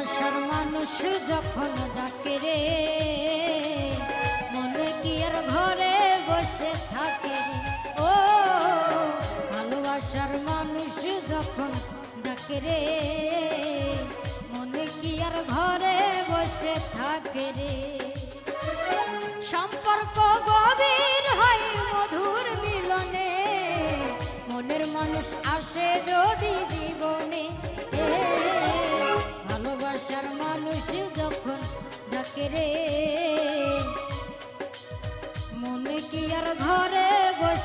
ভালোবাসার মানুষ যখন ডাকে রে, মনে কি আর ঘরে বসে থাকে ও, ভালোবাসার মানুষ যখন ডাকে রে, মনে কি আর ঘরে বসে থাকে রে? সম্পর্ক গভীর হয় মধুর মিলনে, মনের মানুষ আসে যদি জীবনে।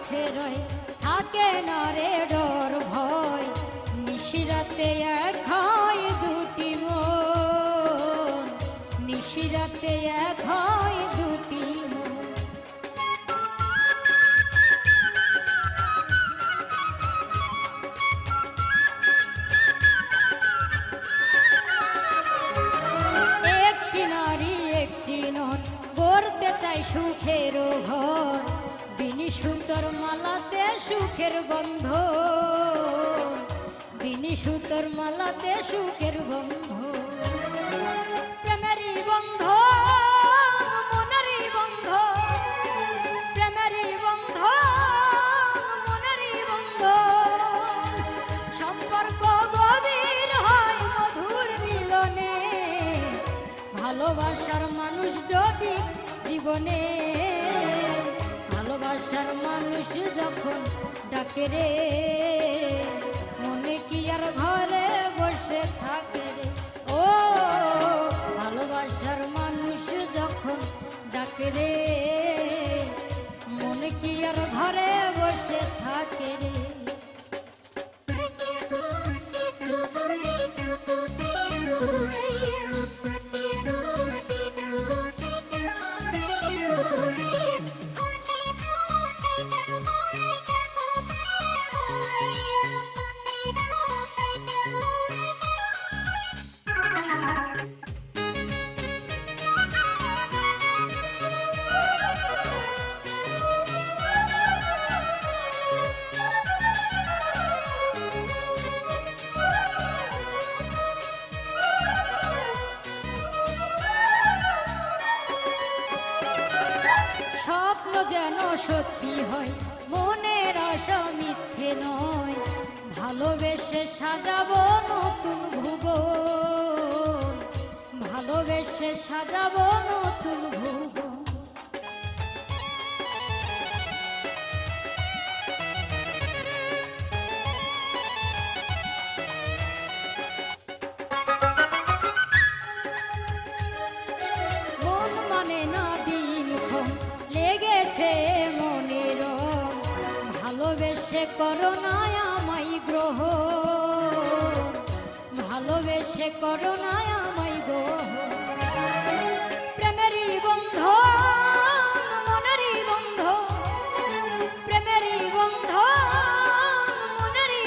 কাছে রয়ে, থাকে না ডর ভয়। নিশিরাতে এক হয় দুটি মন, নিশিরাতে এক হয় দুটি সুতোর মালাতে সুখের গন্ধ। বিনি সুতোর মালাতে সুখের গন্ধ। প্রেমেরই বন্ধ মনেরই বন্ধ প্রেমেরই সম্পর্ক গভীর মিলনে। ভালোবাসার মানুষ যদি জীবনে ভালোবাসার মানুষ যখন ডাকে রে মনে কি আর ঘরে বসে থাকে? যেন সত্যি হয় মনের আশা মিথ্যে নয়। ভালোবেসে সাজাবো নতুন ভুব ভালোবেসে সাজাবো নতুন ভালোবেসে করো না আমায় গ্রহ, ভালোবেসে করো না আমায় গো প্রেমেরই মনেরই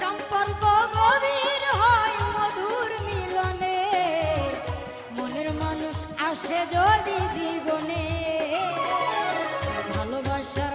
সম্পর্ক হয় মনের মানুষ আসে যদি জীবনে। ভালোবাসার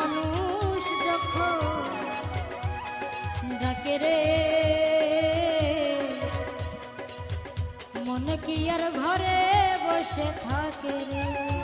মানুষ যখন ডাকে রে মনে কি আর ঘরে বসে থাকে রে?